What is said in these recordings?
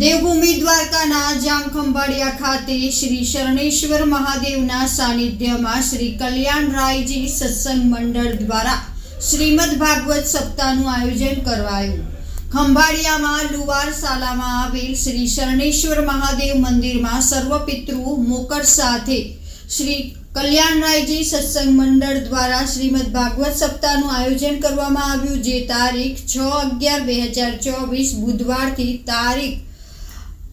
દેવભૂમિ દ્વારકાના જામખંભાળિયા ખાતે શ્રી શરણેશ્વર મહાદેવના સાનિધ્યમાં શ્રી કલ્યાણરાયજી સત્સંગ મંડળ દ્વારા શ્રીમદ ભાગવત સપ્તાહનું આયોજન કરવાયું. ખંભાળિયામાં લુવાર શાલામાં આવેલ શ્રી શરણેશ્વર મહાદેવ મંદિરમાં સર્વ પિતૃ મોકર સાથે શ્રી કલ્યાણરાયજી સત્સંગ મંડળ દ્વારા શ્રીમદ ભાગવત સપ્તાહનું આયોજન કરવામાં આવ્યું, જે તારીખ છ અગિયાર બે હજાર ચોવીસ બુધવારથી તારીખ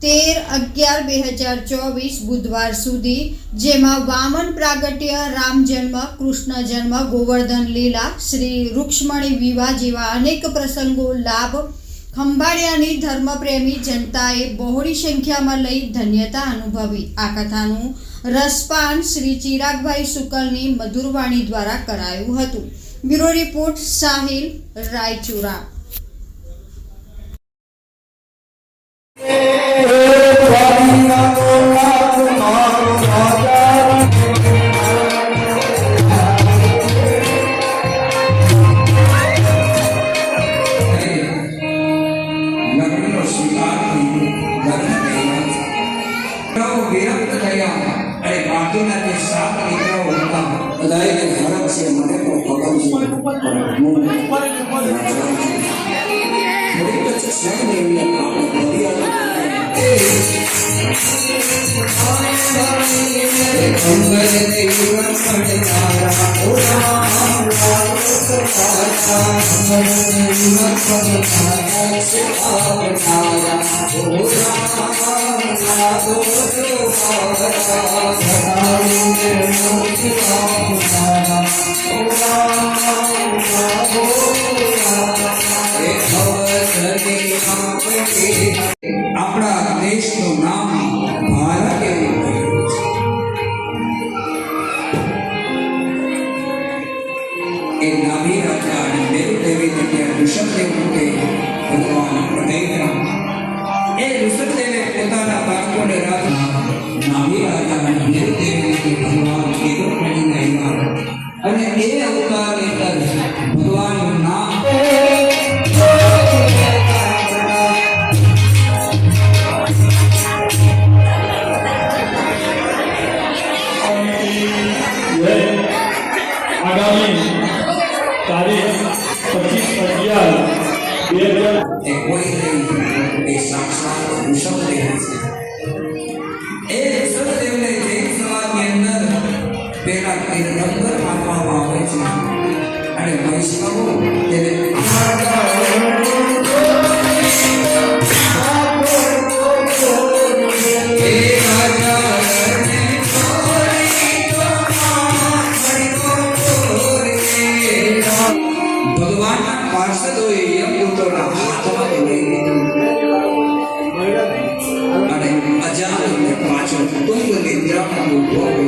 તેર અગિયાર બે હજાર ચોવીસ બુધવાર સુધી, જેમાં વામન પ્રાગટ્ય, રામ જન્મ, કૃષ્ણ જન્મ, ગોવર્ધન લીલા, શ્રી રૂક્ષ્મણી વિવાહ જેવા અનેક પ્રસંગો, લાભ, ખંભાળિયાની ધર્મપ્રેમી જનતાએ બહોળી સંખ્યામાં લઈ ધન્યતા અનુભવી. આ કથાનું રસપાન શ્રી ચિરાગભાઈ શુકલની મધુરવાણી દ્વારા કરાયું હતું. Bureau report Sahil Raichura. Oh, આપણે દેશનું નામ ભારત એવું એ નાભી રાજા અને મેરુ દેવી જગ્યા ઋષભદેવ રૂપે ભગવાન પ્રણયના આગામી તારીખ પચીસ અગિયાર બે હજાર પેલા તીર્થંકર માનવામાં આવે છે. અને વૈષ્ણવો ભગવાનના પાર્ષદોએ યમદૂતોના હાથમાં લઈ લીધું. અને અજાનકને પાછળ તુંગ નિદ્રામાં કર્યો.